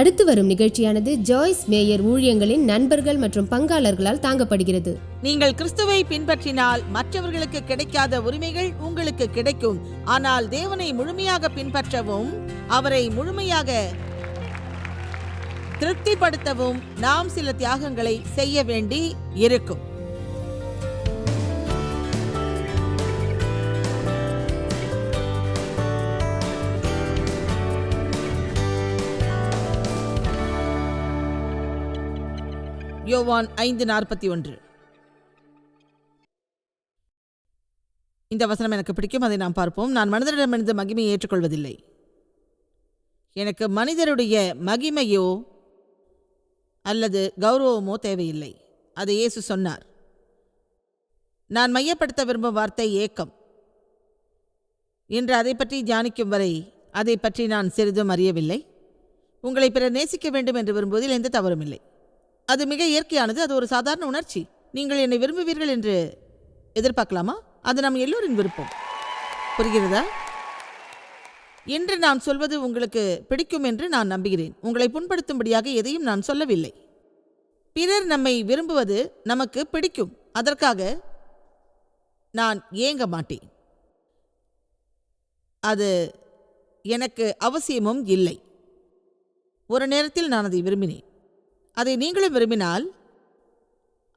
அடுத்து வரும் நிகழ்ச்சியானது ஜாய்ஸ் மேயர் ஊழியங்களின் நண்பர்கள் மற்றும் பங்காளர்களால் தாங்கப்படுகிறது. நீங்கள் கிறிஸ்துவை பின்பற்றினால் மற்றவர்களுக்கு கிடைக்காத உரிமைகள் உங்களுக்கு கிடைக்கும். ஆனால் தேவனை முழுமையாக பின்பற்றவும் அவரை முழுமையாக திருப்திப்படுத்தவும் நாம் சில தியாகங்களை செய்ய வேண்டி இருக்கும். யோவான் ஐந்து நாற்பத்தி ஒன்று. இந்த வசனம் எனக்கு பிடிக்கும் அதை நாம் பார்ப்போம். நான் மனிதரிடமிருந்து மகிமையை ஏற்றுக்கொள்வதில்லை. எனக்கு மனிதருடைய மகிமையோ அல்லது கௌரவமோ தேவையில்லை. அதை இயேசு சொன்னார். நான் மையப்படுத்த விரும்பும் வார்த்தை ஏக்கம். இன்று அதை பற்றி தியானிக்கும் வரை அதை பற்றி நான் சிறிதும் அறியவில்லை. உங்களை பிறர் நேசிக்க வேண்டும் என்று விரும்புவதில் எந்த தவறும் இல்லை. அது மிக இயற்கையானது அது ஒரு சாதாரண உணர்ச்சி. நீங்கள் என்னை விரும்புவீர்கள் என்று எதிர்பார்க்கலாமா? அது நம் எல்லோரின் விருப்பம். புரிகிறதா? என்று நான் சொல்வது உங்களுக்கு பிடிக்கும் என்று நான் நம்புகிறேன். உங்களை புண்படுத்தும்படியாக எதையும் நான் சொல்லவில்லை. பிறர் நம்மை விரும்புவது நமக்கு பிடிக்கும். அதற்காக நான் ஏங்க மாட்டேன். அது எனக்கு அவசியமும் இல்லை. ஒரு நேரத்தில் நான் அதை விரும்பினேன். அதை நீங்களும் விரும்பினால்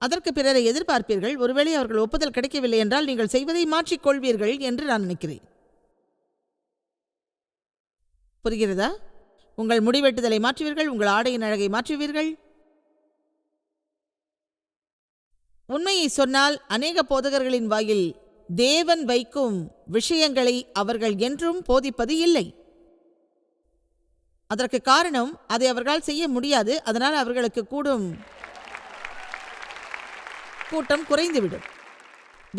அதற்கு பிறரை எதிர்பார்ப்பீர்கள். ஒருவேளை அவர்கள் ஒப்புதல் கிடைக்கவில்லை என்றால் நீங்கள் செய்வதை மாற்றிக்கொள்வீர்கள் என்று நான் நினைக்கிறேன். புரிகிறதா? உங்கள் முடிவெட்டுதலை மாற்றுவீர்கள் உங்கள் ஆடையின் அழகை மாற்றுவீர்கள். உண்மையை சொன்னால் அநேக போதகர்களின் வாயில் தேவன் வைக்கும் விஷயங்களை அவர்கள் என்றும் போதிப்பது இல்லை. அதற்கு காரணம் அதை அவர்களால் செய்ய முடியாது. அதனால் அவர்களுக்கு கூடும் கூட்டம் குறைந்துவிடும்.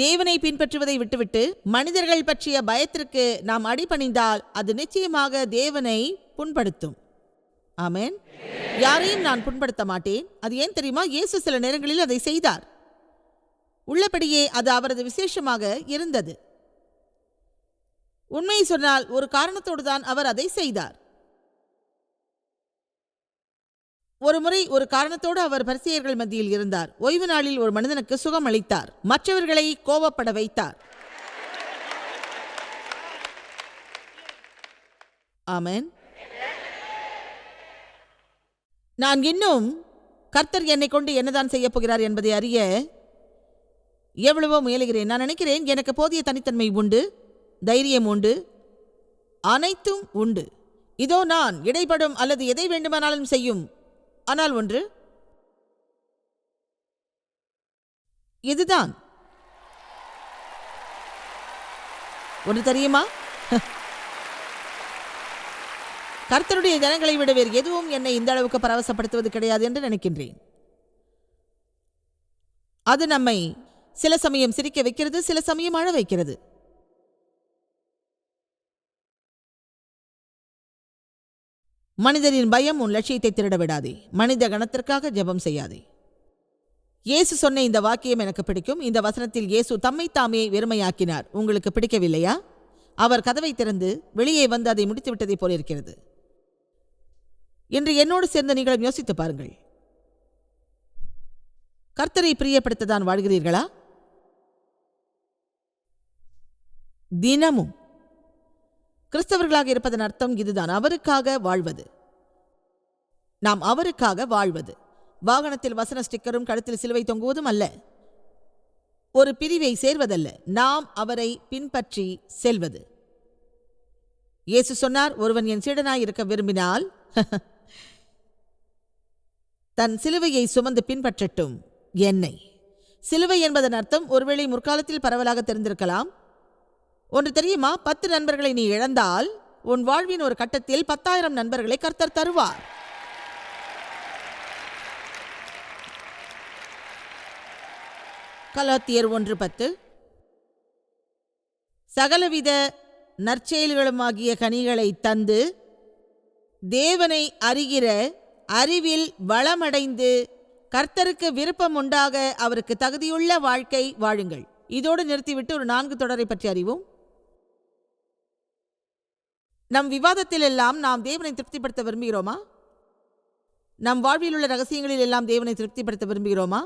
தேவனை பின்பற்றுவதை விட்டுவிட்டு மனிதர்கள் பற்றிய பயத்திற்கு நாம் அடிபணிந்தால் அது நிச்சயமாக தேவனை புண்படுத்தும். ஆமேன். யாரையும் நான் புண்படுத்த மாட்டேன். அது ஏன் தெரியுமா? இயேசு சில நேரங்களில் அதை செய்தார். உள்ளபடியே அது அவரது விசேஷமாக இருந்தது. உண்மையை சொன்னால் ஒரு காரணத்தோடு தான் அவர் அதை செய்தார். ஒரு முறை ஒரு காரணத்தோடு அவர் பரிசெயர்கள் மத்தியில் இருந்தார். ஓய்வு நாளில் ஒரு மனிதனுக்கு சுகம் அளித்தார். மற்றவர்களை கோபப்பட வைத்தார். ஆமன். நான் இன்னும் கர்த்தர் என்னை கொண்டு என்னதான் செய்யப் போகிறார் என்பதை அறிய எவ்வளவோ முயலுகிறேன். நான் நினைக்கிறேன் எனக்கு போதிய தனித்தன்மை உண்டு தைரியம் உண்டு அனைத்தும் உண்டு. இதோ நான் இடைப்படும் அல்லது எதை வேண்டுமானாலும் செய்யும் ஆனால் ஒன்று இதுதான். ஒன்று தெரியுமா? கர்த்தருடைய ஜனங்களை விட வேறு எதுவும் என்னை இந்த அளவுக்கு பரவசப்படுத்துவது கிடையாது என்று நினைக்கின்றேன். அது நம்மை சில சமயம் சிரிக்க வைக்கிறது சில சமயம் அழ வைக்கிறது. மனிதரின் பயம் உன் லட்சியத்தை திருட விடாதே மனித கணத்திற்காக ஜெபம் செய்யாதே. இயேசு சொன்ன இந்த வாக்கியம் எனக்கு பிடிக்கும். இந்த வசனத்தில் இயேசு தம்மை தாமே வெறுமையாக்கினார். உங்களுக்கு பிடிக்கவில்லையா? அவர் கதவை திறந்து வெளியே வந்து அதை முடித்துவிட்டதை போல இருக்கிறது. இன்று என்னோடு சேர்ந்து நீங்களும் யோசித்து பாருங்கள். கர்த்தரை பிரியப்படுத்ததான் வாழ்கிறீர்களா? தினமும் கிறிஸ்தவர்களாக இருப்பதன் அர்த்தம் இதுதான். அவருக்காக வாழ்வது. நாம் அவருக்காக வாழ்வது. வாகனத்தில் வசன ஸ்டிக்கரும் கழுத்தில் சிலுவை தொங்குவதும் அல்ல. ஒரு பிரிவை சேர்வதல்ல. நாம் அவரை பின்பற்றி செல்வது. இயேசு சொன்னார் ஒருவன் என் சீடனாய் இருக்க விரும்பினால் தன் சிலுவையை சுமந்து பின்பற்றட்டும். என்னை. சிலுவை என்பதன் அர்த்தம் ஒருவேளை முற்காலத்தில் பரவலாக தெரிந்திருக்கலாம். ஒன்று தெரியுமா? பத்து நண்பர்களை நீ இழந்தால் உன் வாழ்வின் ஒரு கட்டத்தில் பத்தாயிரம் நண்பர்களை கர்த்தர் தருவார். கலாத்தியர் ஒன்று பத்து. சகலவித நற்செயல்களுமாகிய கனிகளை தந்து தேவனை அறிகிற அறிவில் வளமடைந்து கர்த்தருக்கு விருப்பம் உண்டாக அவருக்கு தகுதியுள்ள வாழ்க்கை வாழுங்கள். இதோடு நிறுத்திவிட்டு ஒரு நான்கு தொடரை பற்றி அறிவோம். நம் விவாதத்தில் எல்லாம் நாம் தேவனை திருப்திப்படுத்த விரும்புகிறோமா? நம் வாழ்வில் உள்ள ரகசியங்களில் எல்லாம் தேவனை திருப்திப்படுத்த விரும்புகிறோமா?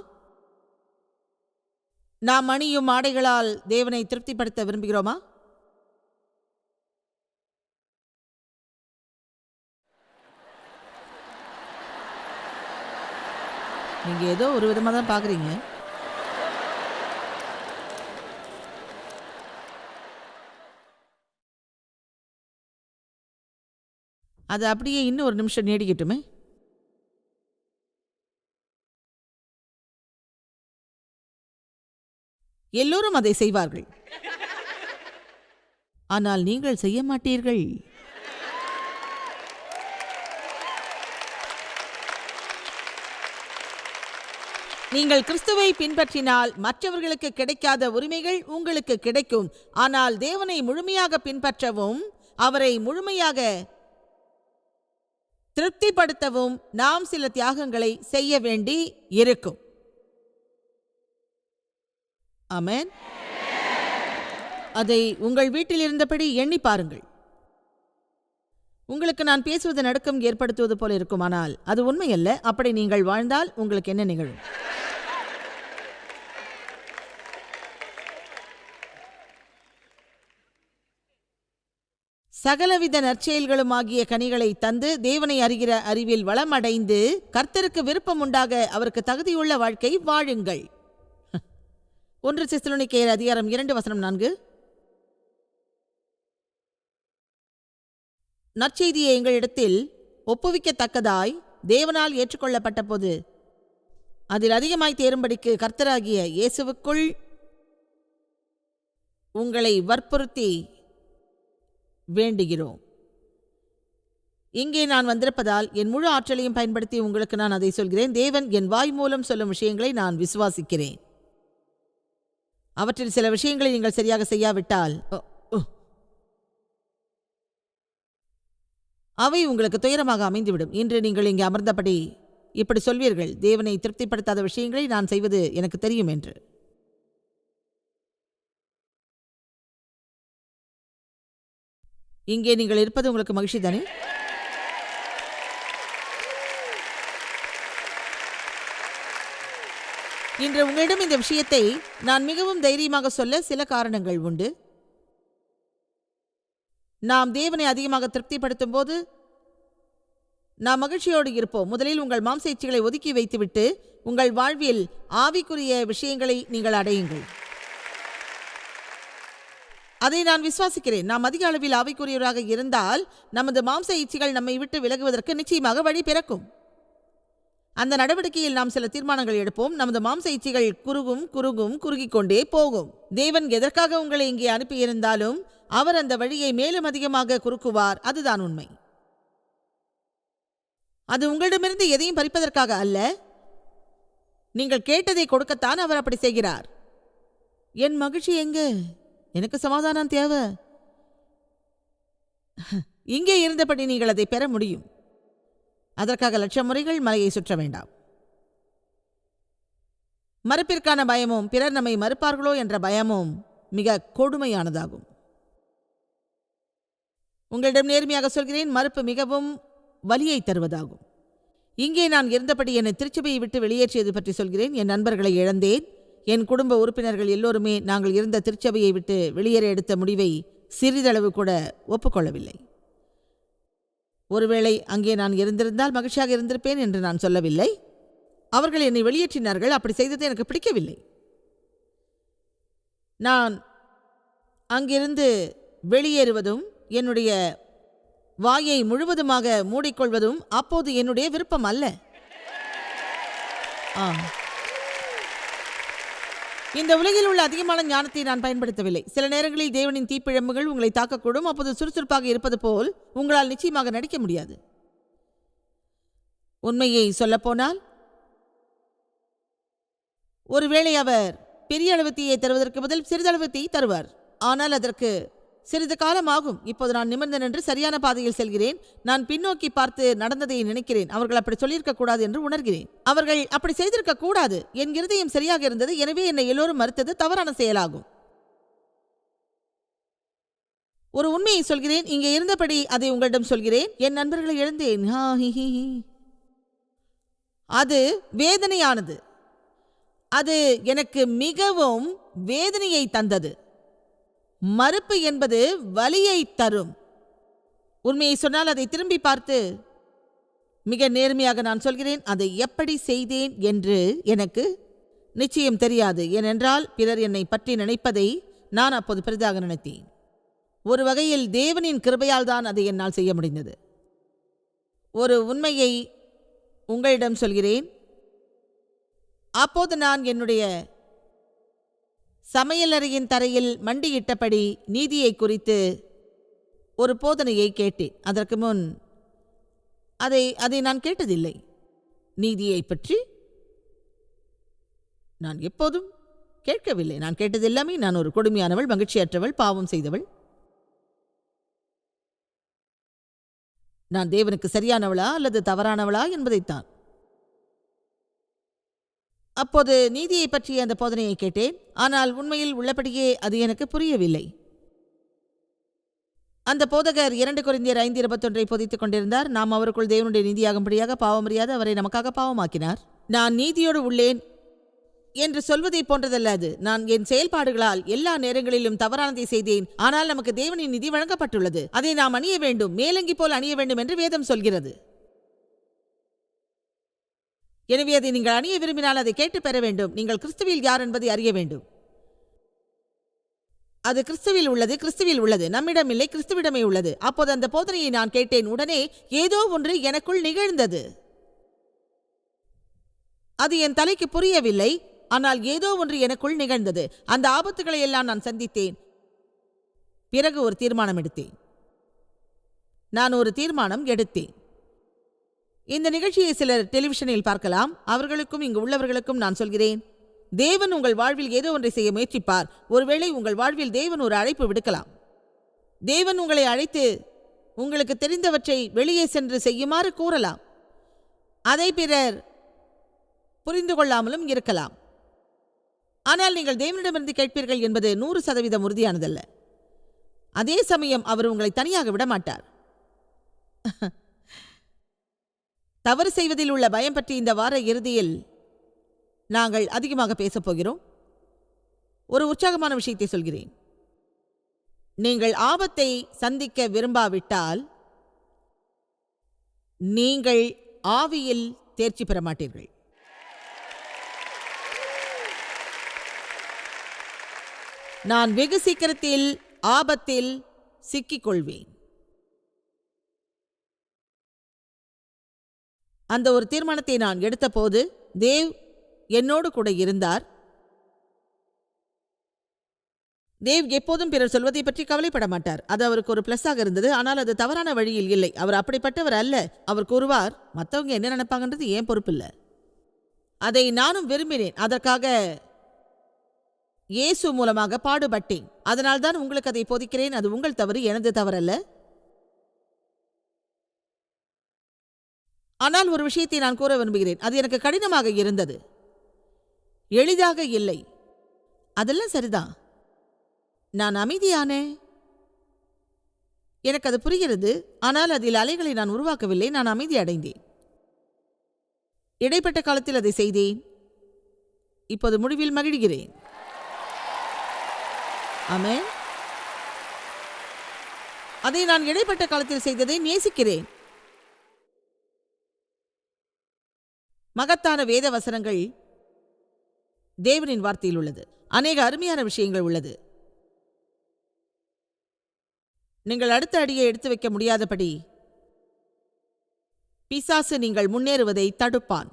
நாம் அணியும் ஆடைகளால் தேவனை திருப்திப்படுத்த விரும்புகிறோமா? நீங்கள் ஏதோ ஒரு விதமாக தான் பார்க்குறீங்க. அது அப்படியே இன்னும் ஒரு நிமிஷம் நீடிக்கட்டுமே. எல்லோரும் அதை செய்வார்கள். ஆனால் நீங்கள் செய்ய மாட்டீர்கள். நீங்கள் கிறிஸ்துவை பின்பற்றினால் மற்றவர்களுக்கு கிடைக்காத உரிமைகள் உங்களுக்கு கிடைக்கும். ஆனால் தேவனை முழுமையாக பின்பற்றவும் அவரை முழுமையாக திருப்திப்படுத்தவும் நாம் சில தியாகங்களை செய்ய வேண்டி இருக்கும். அமேன் அதை உங்கள் வீட்டில் இருந்தபடி எண்ணி பாருங்கள். உங்களுக்கு நான் பேசுவது நடுக்கம் ஏற்படுத்துவது போல இருக்குமானால் அது உண்மையல்ல. அப்படி நீங்கள் வாழ்ந்தால் உங்களுக்கு என்ன நிகழும்? சகலவித நற்செயல்களுமாகிய கனிகளை தந்து தேவனை அறிகிற அறிவில் வளமடைந்து கர்த்தருக்கு விருப்பம் உண்டாக அவருக்கு தகுதியுள்ள வாழ்க்கை வாழுங்கள். ஒன்று சிஸ்தலோனிக்கேயர் அதிகாரம் இரண்டு வசனம் நான்கு. நற்செய்தியை எங்களிடத்தில் ஒப்புவிக்கத்தக்கதாய் தேவனால் ஏற்றுக்கொள்ளப்பட்ட போது அதில் அதிகமாய் தேரும்படிக்கு கர்த்தராகிய இயேசுவுக்குள் உங்களை வற்புறுத்தி வேண்டுகிறோம். இங்கே நான் வந்திருப்பதால் என் முழு ஆற்றலையும் பயன்படுத்தி உங்களுக்கு நான் அதை சொல்கிறேன். தேவன் என் வாய் மூலம் சொல்லும் விஷயங்களை நான் விசுவாசிக்கிறேன். அவற்றில் சில விஷயங்களை நீங்கள் சரியாக செய்யாவிட்டால் அவை உங்களுக்கு துயரமாக அமைந்துவிடும். இன்று நீங்கள் இங்கே அமர்ந்தபடி இப்படி சொல்வீர்கள். தேவனை திருப்திப்படுத்தாத விஷயங்களை நான் செய்வது எனக்கு தெரியும் என்று. இங்கே நீங்கள் இருப்பது உங்களுக்கு மகிழ்ச்சி தானே? இன்று உங்களிடம் இந்த விஷயத்தை நான் மிகவும் தைரியமாக சொல்ல சில காரணங்கள் உண்டு. நாம் தேவனை அதிகமாக திருப்திப்படுத்தும் போது நாம் மகிழ்ச்சியோடு இருப்போம். முதலில் உங்கள் மாம்ச இச்சைகளை ஒதுக்கி வைத்துவிட்டு உங்கள் வாழ்வில் ஆவிக்குரிய விஷயங்களை நீங்கள் அடையுங்கள். அதை நான் விசுவாசிக்கிறேன். நாம் அதிக அளவில் ஆவிக்குரியவராக இருந்தால் நமது மாம்ச இச்சைகள் நம்மை விட்டு விலகுவதற்கு நிச்சயமாக வழி பிறக்கும். அந்த நடவடிக்கையில் நாம் சில தீர்மானங்கள் எடுப்போம். நமது மாம்ச இச்சைகள் குறுகும் குறுகும் குறுகிக் கொண்டே போகும். தேவன் எதற்காக உங்களை இங்கே அனுப்பியிருந்தாலும் அவர் அந்த வழியை மேலும் அதிகமாக குறுக்குவார். அதுதான் உண்மை. அது உங்களிடமிருந்து எதையும் பறிப்பதற்காக அல்ல. நீங்கள் கேட்டதை கொடுக்கத்தான் அவர் அப்படி செய்கிறார். என் மகிழ்ச்சி எங்கே? எனக்கு சமாதானம் தேவை. இங்கே இருந்தபடி நீங்கள் அதை பெற முடியும். அதற்காக லட்சம் முறைகள் மலையை சுற்ற வேண்டாம். மறுப்பிற்கான பயமும் பிறர் நம்மை மறுப்பார்களோ என்ற பயமும் மிக கொடுமையானதாகும். உங்களிடம் நேர்மையாக சொல்கிறேன் மறுப்பு மிகவும் வலியை தருவதாகும். இங்கே நான் இருந்தபடி என்னை திருச்சபையை விட்டு வெளியேற்றியது பற்றி சொல்கிறேன் என் நண்பர்களை இழந்தேன். என் குடும்ப உறுப்பினர்கள் எல்லோருமே நாங்கள் இருந்த திருச்சபையை விட்டு வெளியேற எடுத்த முடிவை சிறிதளவு கூட ஒப்புக்கொள்ளவில்லை. ஒருவேளை அங்கே நான் இருந்திருந்தால் மகிழ்ச்சியாக இருந்திருப்பேன் என்று நான் சொல்லவில்லை. அவர்கள் என்னை வெளியேற்றினார்கள். அப்படி செய்தது எனக்கு பிடிக்கவில்லை. நான் அங்கிருந்து வெளியேறுவதும் என்னுடைய வாயை முழுவதுமாக மூடிக்கொள்வதும் அப்போது என்னுடைய விருப்பம் அல்ல. ஆ இந்த உலகில் உள்ள அதிகமான ஞானத்தை நான் பயன்படுத்தவில்லை. சில நேரங்களில் தேவனின் தீப்பிழம்புகள் உங்களை தாக்கக்கூடும். அப்போது சுறுசுறுப்பாக இருப்பது போல் உங்களால் நிச்சயமாக நடிக்க முடியாது. உண்மையை சொல்லப்போனால் ஒருவேளை அவர் பெரிய அளவு தீயை தருவதற்கு பதில் சிறிதளவு தீ தருவார். ஆனால் அதற்கு சிறிது காலம் ஆகும் இப்போது நான் நிமிர்ந்து நின்று சரியான பாதையில் செல்கிறேன். நான் பின்னோக்கி பார்த்து நடந்ததை நினைக்கிறேன். அவர்கள் அப்படி சொல்லியிருக்க கூடாது என்று உணர்கிறேன். அவர்கள் அப்படி செய்திருக்க கூடாது என் இருதயம் சரியாக இருந்தது. எனவே என்னை எல்லோரும் மறுத்தது தவறான செயலாகும். ஒரு உண்மையை சொல்கிறேன். இங்கே இருந்தபடி அதை உங்களிடம் சொல்கிறேன். என் நண்பர்களை இழந்தேன் ஹி, ஹி, ஹி. அது வேதனையானது. அது எனக்கு மிகவும் வேதனையை தந்தது. மறுப்பு என்பது வலியை தரும். உண்மையை சொன்னால் அதை திரும்பி பார்த்து மிக நேர்மையாக நான் சொல்கிறேன் அதை எப்படி செய்தேன் என்று எனக்கு நிச்சயம் தெரியாது. ஏனென்றால் பிறர் என்னை பற்றி நினைப்பதை நான் அப்போது பெரிதாக நினைத்தேன். ஒரு வகையில் தேவனின் கிருபையால் தான் அதை என்னால் செய்ய முடிந்தது. ஒரு உண்மையை உங்களிடம் சொல்கிறேன். அப்போது நான் என்னுடைய சமையலறையின் தரையில் மண்டியிட்டபடி நீதியை குறித்து ஒரு போதனையை கேட்டேன். அதற்கு முன் அதை அதை நான் கேட்டதில்லை. நீதியை பற்றி நான் எப்போதும் கேட்கவில்லை. நான் கேட்டது எல்லாமே நான் ஒரு கொடுமையானவள் மகிழ்ச்சியற்றவள் பாவம் செய்தவள். நான் தேவனுக்கு சரியானவளா அல்லது தவறானவளா என்பதைத்தான். அப்போது நீதியை பற்றிய அந்த போதனையை கேட்டேன். ஆனால் உண்மையில் உள்ளபடியே அது எனக்கு புரியவில்லை. அந்த போதகர் இரண்டு குறைந்தியர் ஐந்து இருபத்தொன்றை பொதித்துக் கொண்டிருந்தார். நாம் அவருக்குள் தேவனுடைய நீதியாகும்படியாக பாவமறியாது அவரை நமக்காக பாவமாக்கினார். நான் நீதியோடு உள்ளேன் என்று சொல்வதைப் போன்றதல்ல அது. நான் என் செயல்பாடுகளால் எல்லா நேரங்களிலும் தவறானதை செய்தேன். ஆனால் நமக்கு தேவனின் நிதி வழங்கப்பட்டுள்ளது. அதை நாம் அணிய வேண்டும். மேலங்கி போல் அணிய வேண்டும் என்று வேதம் சொல்கிறது. எனவே அதை நீங்கள் அணிய விரும்பினால் அதை கேட்டு பெற வேண்டும். நீங்கள் கிறிஸ்துவில் யார் என்பதை அறிய வேண்டும். அது கிறிஸ்துவில் உள்ளது கிறிஸ்துவில் உள்ளது. நம்மிடம் இல்லை கிறிஸ்துவிடமே உள்ளது. அப்போது அந்த போதனையை நான் கேட்டேன். உடனே ஏதோ ஒன்று எனக்குள் நிகழ்ந்தது. அது என் தலைக்கு புரியவில்லை. ஆனால் ஏதோ ஒன்று எனக்குள் நிகழ்ந்தது. அந்த ஆபத்துகளை எல்லாம் நான் சந்தித்தேன். பிறகு ஒரு தீர்மானம் எடுத்தேன். நான் ஒரு தீர்மானம் எடுத்தேன். இந்த நிகழ்ச்சியை சிலர் டெலிவிஷனில் பார்க்கலாம். அவர்களுக்கும் இங்கு உள்ளவர்களுக்கும் நான் சொல்கிறேன். தேவன் உங்கள் வாழ்வில் ஏதோ ஒன்றை செய்ய முயற்சிப்பார். ஒருவேளை உங்கள் வாழ்வில் தேவன் ஒரு அழைப்பு விடுக்கலாம். தேவன் உங்களை அழைத்து உங்களுக்கு தெரிந்தவற்றை வெளியே சென்று செய்யுமாறு கூறலாம். அதை பிறர் புரிந்து கொள்ளாமலும் இருக்கலாம். ஆனால் நீங்கள் தேவனிடமிருந்து கேட்பீர்கள் என்பது நூறு சதவீதம் உறுதியானதல்ல. அதே சமயம் அவர் உங்களை தனியாக விட மாட்டார் தவறு செய்வதில் உள்ள பயம் பற்றி இந்த வார இறுதியில் நாங்கள் அதிகமாக பேசப் போகிறோம். ஒரு உற்சாகமான விஷயத்தை சொல்கிறேன். நீங்கள் ஆபத்தை சந்திக்க விரும்பாவிட்டால் நீங்கள் ஆவியில் தேர்ச்சி பெற மாட்டீர்கள். நான் வெகு சீக்கிரத்தில் ஆபத்தில் சிக்கிக் அந்த ஒரு தீர்மானத்தை நான் எடுத்தபோது தேவ் என்னோடு கூட இருந்தார். தேவ் எப்போதும் பிறர் சொல்வதை பற்றி கவலைப்பட மாட்டார். அது அவருக்கு ஒரு பிளஸ்ஸாக இருந்தது. ஆனால் அது தவறான வழியில் இல்லை. அவர் அப்படிப்பட்டவர் அல்ல. அவர் கூறுவார் மற்றவங்க என்ன நினைப்பாங்கன்றது ஏன் பொறுப்பில்லை. அதை நானும் விரும்பினேன். அதற்காக இயேசு மூலமாக பாடுபட்டேன். அதனால்தான் உங்களுக்கு அதை போதிக்கிறேன். அது உங்கள் தவறு. எனது தவறல்ல. ஆனால் ஒரு விஷயத்தை நான் கூற விரும்புகிறேன். அது எனக்கு கடினமாக இருந்தது. எளிதாக இல்லை. அதெல்லாம் சரிதான். நான் அமைதியானே? எனக்கு அது புரிகிறது. ஆனால் அதில் அலைகளை நான் உருவாக்கவில்லை. நான் அமைதி அடைந்தேன். இடைப்பட்ட காலத்தில் அதை செய்தேன். இப்போது முடிவில் மகிழ்கிறேன். ஆமே அதை நான் இடைப்பட்ட காலத்தில் செய்ததை நேசிக்கிறேன். மகத்தான வேத வசனங்கள் தேவனின் வார்த்தையில் உள்ளது அநேக அருமையான விஷயங்கள் உள்ளது. நீங்கள் அடுத்த அடியை எடுத்து வைக்க முடியாதபடி பிசாசு நீங்கள் முன்னேறுவதை தடுப்பான்.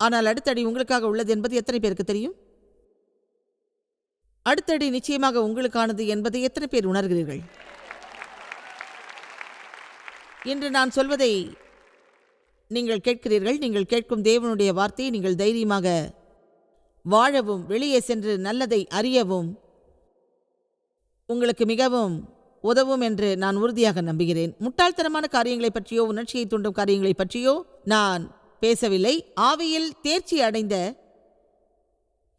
ஆனால் அடுத்தடி உங்களுக்காக உள்ளது என்பது எத்தனை பேருக்கு தெரியும்? அடுத்தடி நிச்சயமாக உங்களுக்கானது என்பதை எத்தனை பேர் உணர்கிறீர்கள்? இன்று நான் சொல்வதை நீங்கள் கேட்கிறீர்கள் நீங்கள் கேட்கும் தேவனுடைய வார்த்தையை நீங்கள் தைரியமாக வாழவும் வெளியே சென்று நல்லதை அறியவும் உங்களுக்கு மிகவும் உதவும் என்று நான் உறுதியாக நம்புகிறேன். முட்டாள்தனமான காரியங்களை பற்றியோ உணர்ச்சியை தூண்டும் காரியங்களை பற்றியோ நான் பேசவில்லை. ஆவியில் தேர்ச்சி அடைந்த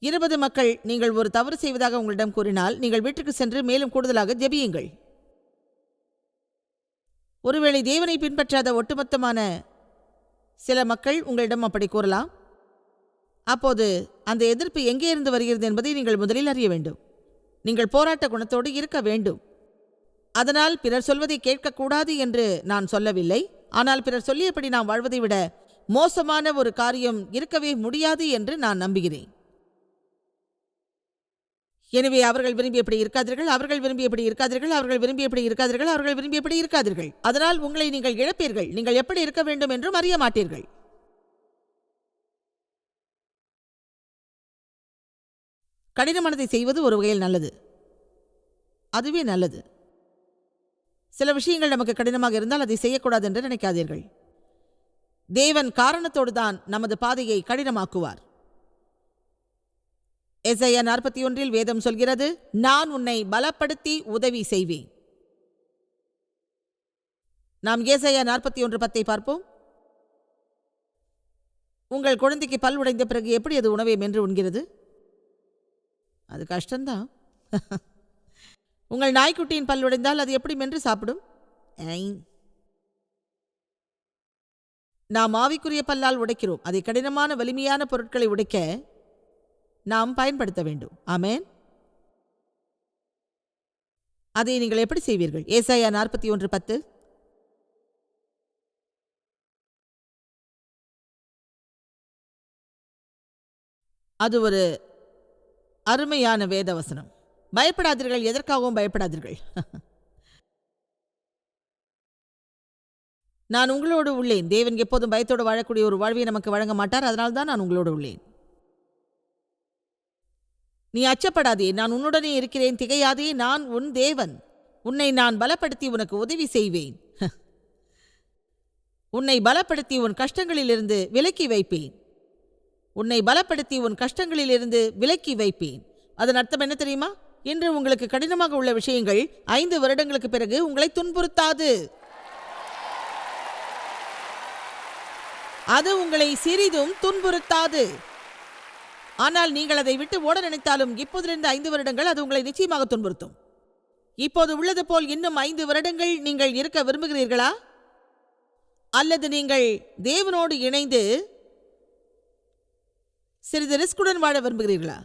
இருபது மக்கள் நீங்கள் ஒரு தவறு செய்வதாக உங்களிடம் கூறினால் நீங்கள் வீட்டுக்கு சென்று மேலும் கூடுதலாக ஜெபியுங்கள். ஒருவேளை தேவனை பின்பற்றாத ஒட்டுமொத்தமான சில மக்கள் உங்களிடம் அப்படி கூறலாம். அப்போது அந்த எதிர்ப்பு எங்கே இருந்து வருகிறது என்பதை நீங்கள் முதலில் அறிய வேண்டும். நீங்கள் போராட்ட குணத்தோடு இருக்க வேண்டும். அதனால் பிறர் சொல்வதை கேட்கக்கூடாது என்று நான் சொல்லவில்லை. ஆனால் பிறர் சொல்லியபடி நாம் வாழ்வதை விட மோசமான ஒரு காரியம் இருக்கவே முடியாது என்று நான் நம்புகிறேன். எனவே அவர்கள் விரும்பியபடி இருக்காதீர்கள்? அவர்கள் விரும்பியபடி இருக்காதீர்கள்? அவர்கள் விரும்பியபடி இருக்காதீர்கள்? அவர்கள் விரும்பியபடி இருக்காதீர்கள்? அதனால் உங்களை நீங்கள் இழப்பீர்கள். நீங்கள் எப்படி இருக்க வேண்டும் என்றும் அறிய மாட்டீர்கள். கடினமானதை செய்வது ஒரு வகையில் நல்லது. அதுவே நல்லது. சில விஷயங்கள் நமக்கு கடினமாக இருந்தால் அதை செய்யக்கூடாது என்று நினைக்காதீர்கள். தேவன் காரணத்தோடு தான் நமது பாதையை கடினமாக்குவார். எசையா நாற்பத்தி ஒன்றில் வேதம் சொல்கிறது நான் உன்னை பலப்படுத்தி உதவி செய்வேன். நாம் ஏசையா நாற்பத்தி ஒன்று பத்தை பார்ப்போம். உங்கள் குழந்தைக்கு பல் உடைந்த பிறகு எப்படி அது உணவை மென்று உண்கிறது? அது கஷ்டம்தான். உங்கள் நாய்க்குட்டியின் பல் உடைந்தால் அது எப்படி மென்று சாப்பிடும்? நாம் ஆவிக்குரிய பல்லால் உடைக்கிறோம். அதை கடினமான வலிமையான பொருட்களை உடைக்க நாம் பயன்படுத்த வேண்டும். ஆமேன். அதை நீங்கள் எப்படி செய்வீர்கள்? ஏசாயா நாற்பத்தி ஒன்று பத்து. அது ஒரு அருமையான வேதவசனம். பயப்படாதீர்கள் எதற்காகவும் பயப்படாதீர்கள்? நான் உங்களோடு உள்ளேன். தேவன் எப்போதும் பயத்தோடு வாழக்கூடிய ஒரு வாழ்வை நமக்கு வழங்க மாட்டார். அதனால்தான் நான் உங்களோடு உள்ளேன். நீ அச்சப்படாதே நான் உன்னுடனே இருக்கிறேன் திகையாதே நான் உன் தேவன். உன்னை நான் பலப்படுத்தி உனக்கு உதவி செய்வேன். உன்னை பலப்படுத்தி உன் கஷ்டங்களிலிருந்து விலக்கி வைப்பேன். உன்னை பலப்படுத்தி உன் கஷ்டங்களிலிருந்து விலக்கி வைப்பேன். அதன் அர்த்தம் என்ன தெரியுமா? இன்று உங்களுக்கு கடினமாக உள்ள விஷயங்கள் ஐந்து வருடங்களுக்கு பிறகு உங்களை துன்புறுத்தாது. அது உங்களை சிறிதும் துன்புறுத்தாது. ஆனால் நீங்கள் அதை விட்டு ஓட நினைத்தாலும் இப்போதிலிருந்து ஐந்து வருடங்கள் அது உங்களை நிச்சயமாக துன்புறுத்தும். இப்போது உள்ளது போல் இன்னும் ஐந்து வருடங்கள் நீங்கள் இருக்க விரும்புகிறீர்களா? அல்லது நீங்கள் தேவனோடு இணைந்து சிறிது ரிஸ்குடன் வாழ விரும்புகிறீர்களா?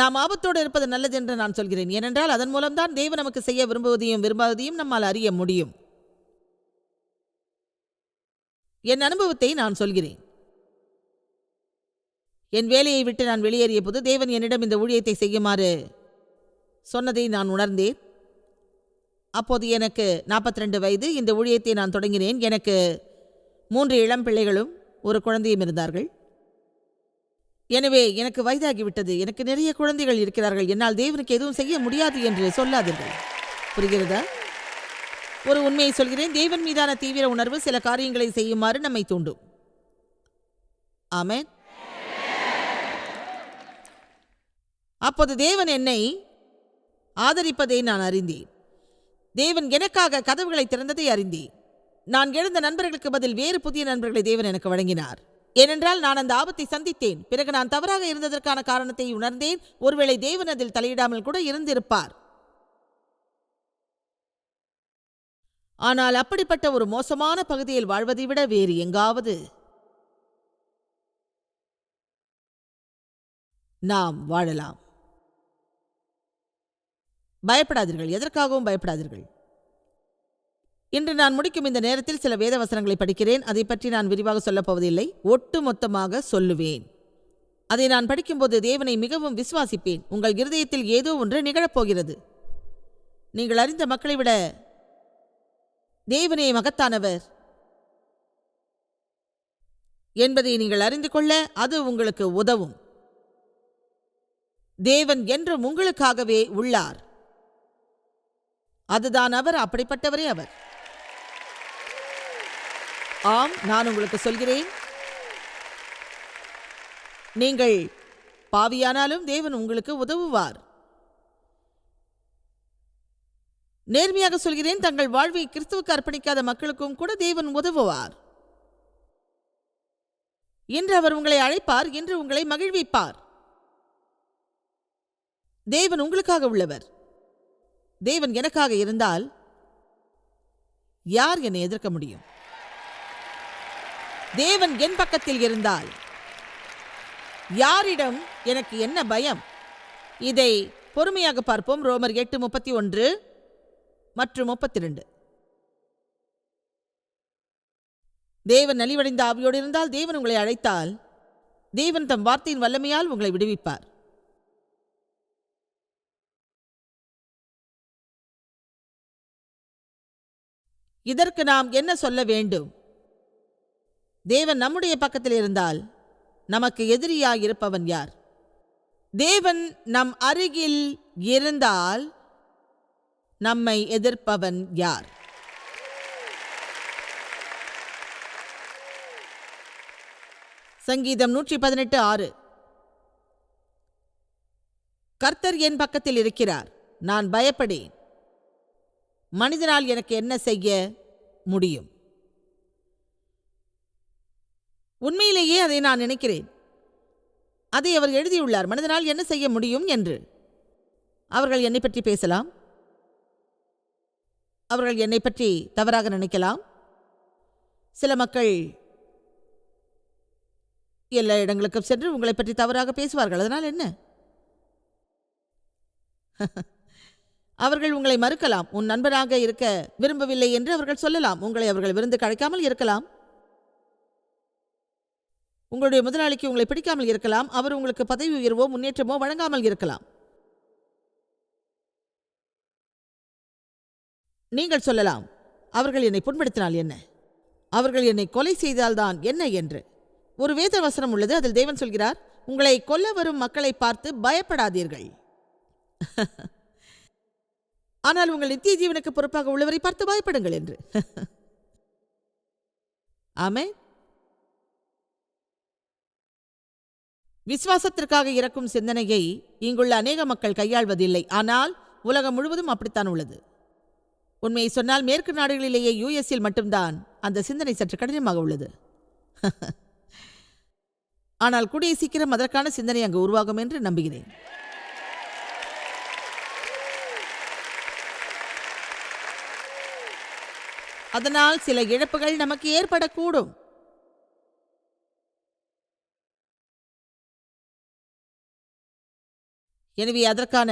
நாம் ஆபத்தோடு இருப்பது நல்லது என்று நான் சொல்கிறேன். ஏனென்றால் அதன் மூலம்தான் தேவன் நமக்கு செய்ய விரும்புவதையும் விரும்பாததையும் நம்மால் அறிய முடியும். என் அனுபவத்தை நான் சொல்கிறேன். என் வேலையை விட்டு நான் வெளியேறிய போது தேவன் என்னிடம் இந்த ஊழியத்தை செய்யுமாறு சொன்னதை நான் உணர்ந்தேன். அப்போது எனக்கு 42 வயது. இந்த ஊழியத்தை நான் தொடங்கினேன். எனக்கு மூன்று இளம் பிள்ளைகளும் ஒரு குழந்தையும் இருந்தார்கள். எனவே எனக்கு வயதாகிவிட்டது. எனக்கு நிறைய குழந்தைகள் இருக்கிறார்கள். என்னால் தேவனுக்கு எதுவும் செய்ய முடியாது என்று சொல்லாதீர்கள். புரிகிறதா? ஒரு உண்மையை சொல்கிறேன். தேவன் மீதான தீவிர உணர்வு சில காரியங்களை செய்யுமாறு நம்மை தூண்டும். ஆமேன். அப்போது தேவன் என்னை ஆதரிப்பதை நான் அறிந்தேன். தேவன் எனக்காக கதவுகளை திறந்ததை அறிந்தேன். நான் எழுந்த நண்பர்களுக்கு பதில் வேறு புதிய நண்பர்களை தேவன் எனக்கு வழங்கினார். ஏனென்றால் நான் அந்த ஆபத்தை சந்தித்தேன். பிறகு நான் தவறாக இருந்ததற்கான காரணத்தை உணர்ந்தேன். ஒருவேளை தேவன் அதில் தலையிடாமல் கூட இருந்திருப்பார். ஆனால் அப்படிப்பட்ட ஒரு மோசமான பகுதியில் வாழ்வதை விட வேறு எங்காவது நாம் வாழலாம். பயப்படாதீர்கள். எதற்காகவும் பயப்படாதீர்கள்? இன்று நான் முடிக்கும் இந்த நேரத்தில் சில வேத வசனங்களை படிக்கிறேன். அதை பற்றி நான் விரிவாக சொல்லப் போவதில்லை. ஒட்டு மொத்தமாக சொல்லுவேன். அதை நான் படிக்கும்போது தேவனை மிகவும் விசுவாசிப்பேன். உங்கள் இருதயத்தில் ஏதோ ஒன்று நிகழப்போகிறது. நீங்கள் அறிந்த மக்களை விட தேவனே மகத்தானவர். என்பதை நீங்கள் அறிந்து கொள்ள அது உங்களுக்கு உதவும். தேவன் என்றும் உங்களுக்காகவே உள்ளார். அதுதான் அவர் அப்படிப்பட்டவரே அவர். ஆம் நான் உங்களுக்கு சொல்கிறேன். நீங்கள் பாவியானாலும் தேவன் உங்களுக்கு உதவுவார். நேர்மையாக சொல்கிறேன் தங்கள் வாழ்வை கிறிஸ்துவுக்கு அர்ப்பணிக்காத மக்களுக்கும் கூட தேவன் உதவுவார். இன்று அவர் உங்களை அழைப்பார் இன்று உங்களை மகிழ்விப்பார். தேவன் உங்களுக்காக உள்ளவர். தேவன் எனக்காக இருந்தால் யார் என்னை எதிர்க்க முடியும்? தேவன் என் பக்கத்தில் இருந்தால் யாரிடம் எனக்கு என்ன பயம்? இதை பொறுமையாக பார்ப்போம். ரோமர் எட்டு முப்பத்தி ஒன்று மற்றும் முப்பத்தி ரெண்டு தேவன் நலிவடைந்த ஆவியோடு இருந்தால் தேவன் உங்களை அழைத்தால் தேவன் தம் வார்த்தையின் வல்லமையால் உங்களை விடுவிப்பார். இதற்கு நாம் என்ன சொல்ல வேண்டும்? தேவன் நம்முடைய பக்கத்தில் இருந்தால் நமக்கு எதிரியாயிருப்பவன் யார்? தேவன் நம் அருகில் இருந்தால் நம்மை எதிர்ப்பவன் யார்? சங்கீதம் நூற்றி பதினெட்டு ஆறு. கர்த்தர் என் பக்கத்தில் இருக்கிறார் நான் பயப்படேன். மனிதனால் எனக்கு என்ன செய்ய முடியும். உண்மையிலேயே அதை நான் நினைக்கிறேன். அதை அவர் எழுதியுள்ளார். மனிதனால் என்ன செய்ய முடியும் என்று. அவர்கள் என்னை பற்றி பேசலாம்? அவர்கள் என்னை பற்றி தவறாக நினைக்கலாம்? சில மக்கள் எல்லா இடங்களுக்கும் சென்று உங்களை பற்றி தவறாக பேசுவார்கள். அதனால் என்ன? அவர்கள் உங்களை மறுக்கலாம். உன் நண்பராக இருக்க விரும்பவில்லை என்று அவர்கள் சொல்லலாம். உங்களை அவர்கள் விருந்து கழைக்காமல் இருக்கலாம். உங்களுடைய முதலாளிக்கு உங்களை பிடிக்காமல் இருக்கலாம். அவர் உங்களுக்கு பதவி உயர்வோ முன்னேற்றமோ வழங்காமல் இருக்கலாம். நீங்கள் சொல்லலாம் அவர்கள் என்னை புண்படுத்தினால் என்ன? அவர்கள் என்னை கொலை செய்தால்தான் என்ன என்று. ஒரு வேத வசனம் உள்ளது அதில் தேவன் சொல்கிறார் உங்களை கொல்ல வரும் மக்களை பார்த்து பயப்படாதீர்கள். ஆனால் உங்கள் நித்திய ஜீவனுக்கு பொறுப்பாக உள்ளவரை பார்த்து பயப்படுங்கள் என்று. ஆமே விசுவாசத்திற்காக இறக்கும் சிந்தனையை இங்குள்ள அநேக மக்கள் கையாள்வதில்லை. ஆனால் உலகம் முழுவதும் அப்படித்தான் உள்ளது. உண்மையை சொன்னால் மேற்கு நாடுகளிலேயே யுஎஸ்இல் மட்டும்தான் அந்த சிந்தனை சற்று கடினமாக உள்ளது. ஆனால் கூடிய சீக்கிரம் அதற்கான சிந்தனை அங்கு உருவாகும் என்று நம்புகிறேன். அதனால் சில இழப்புகள் நமக்கு ஏற்படக்கூடும். எனவே அதற்கான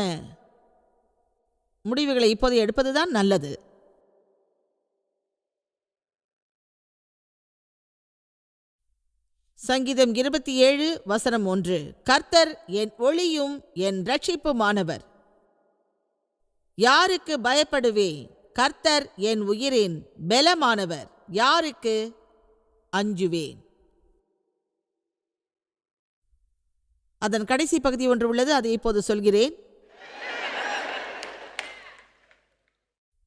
முடிவுகளை இப்போது எடுப்பதுதான் நல்லது. சங்கீதம் இருபத்தி ஏழு வசனம் ஒன்று. கர்த்தர் என் ஒளியும் என் ரட்சிப்புமானவர் யாருக்கு பயப்படுவேன்? கர்த்தர் என் உயிரின் பெலமானவர். யாருக்கு? அஞ்சுவேன். அதன் கடைசி பகுதி ஒன்று உள்ளது அதை இப்போது சொல்கிறேன்.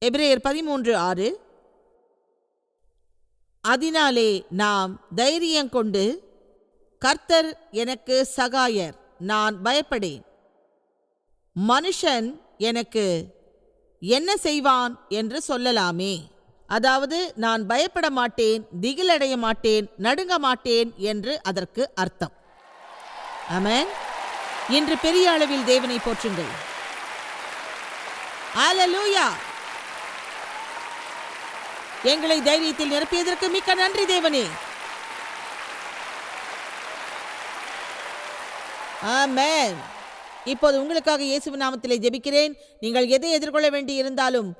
எபிரேயர் பதிமூன்று ஆறு. அதனாலே நாம் தைரியம் கொண்டு கர்த்தர் எனக்கு சகாயர் நான் பயப்படேன். மனுஷன் எனக்கு என்ன செய்வான் என்று சொல்லலாமே. அதாவது நான் பயப்பட மாட்டேன் திகிலடைய மாட்டேன் நடுங்க மாட்டேன் என்று அதற்கு அர்த்தம். ஆமென். இன்று பெரிய அளவில் தேவனை போற்றுங்கள். ஹalleluya. எங்களை தைரியத்தில் நிரப்பியதற்கு மிக்க நன்றி தேவனே. ஆமேன். இப்போது உங்களுக்காக இயேசுவின் நாமத்திலே ஜெபிக்கிறேன். நீங்கள் எதை எதிர்கொள்ள வேண்டி இருந்தாலும்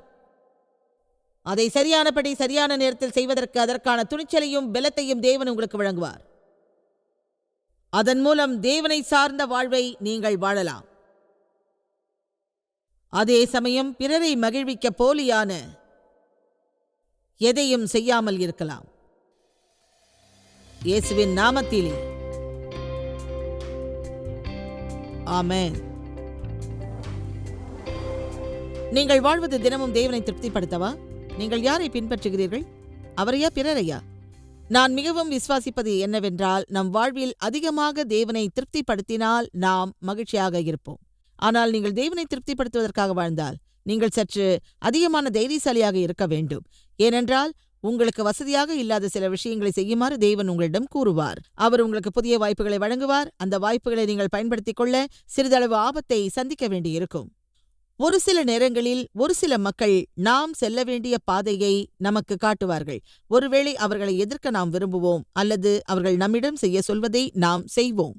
அதை சரியானபடி சரியான நேரத்தில் செய்வதற்கு அதற்கான துணிச்சலையும் பலத்தையும் தேவன் உங்களுக்கு வழங்குவார். அதன் மூலம் தேவனை சார்ந்த வாழ்வை நீங்கள் வாழலாம். அதே சமயம் பிறரை மகிழ்விக்க போலியான எதையும் செய்யாமல் இருக்கலாம். இயேசுவின் நாமத்திலே. ஆமேன். நீங்கள் வாழ்வது தினமும் தேவனை திருப்திப்படுத்தவா? நீங்கள் யாரை பின்பற்றுகிறீர்கள்? அவரையா பிறரையா? நான் மிகவும் விசுவாசிப்பது என்னவென்றால் நம் வாழ்வில் அதிகமாக தேவனை திருப்திப்படுத்தினால் நாம் மகிழ்ச்சியாக இருப்போம். ஆனால் நீங்கள் தேவனை திருப்திப்படுத்துவதற்காக வாழ்ந்தால் நீங்கள் சற்று அதிகமான தைரியசாலியாக இருக்க வேண்டும். ஏனென்றால் உங்களுக்கு வசதியாக இல்லாத சில விஷயங்களை செய்யுமாறு தேவன் உங்களிடம் கூறுவார். அவர் உங்களுக்கு புதிய வாய்ப்புகளை வழங்குவார். அந்த வாய்ப்புகளை நீங்கள் பயன்படுத்திக் கொள்ள சிறிதளவு ஆபத்தை சந்திக்க வேண்டியிருக்கும். ஒரு சில நேரங்களில் ஒரு சில மக்கள் நாம் செல்ல வேண்டிய பாதையை நமக்கு காட்டுவார்கள். ஒருவேளை அவர்களை எதிர்க்க நாம் விரும்புவோம் அல்லது அவர்கள் நம்மிடம் செய்ய சொல்வதை நாம் செய்வோம்.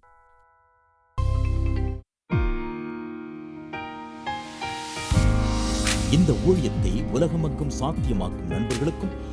இந்த ஊழியத்தை உலகமெங்கும் சாத்தியமாக்கும் நண்பர்களுக்கும்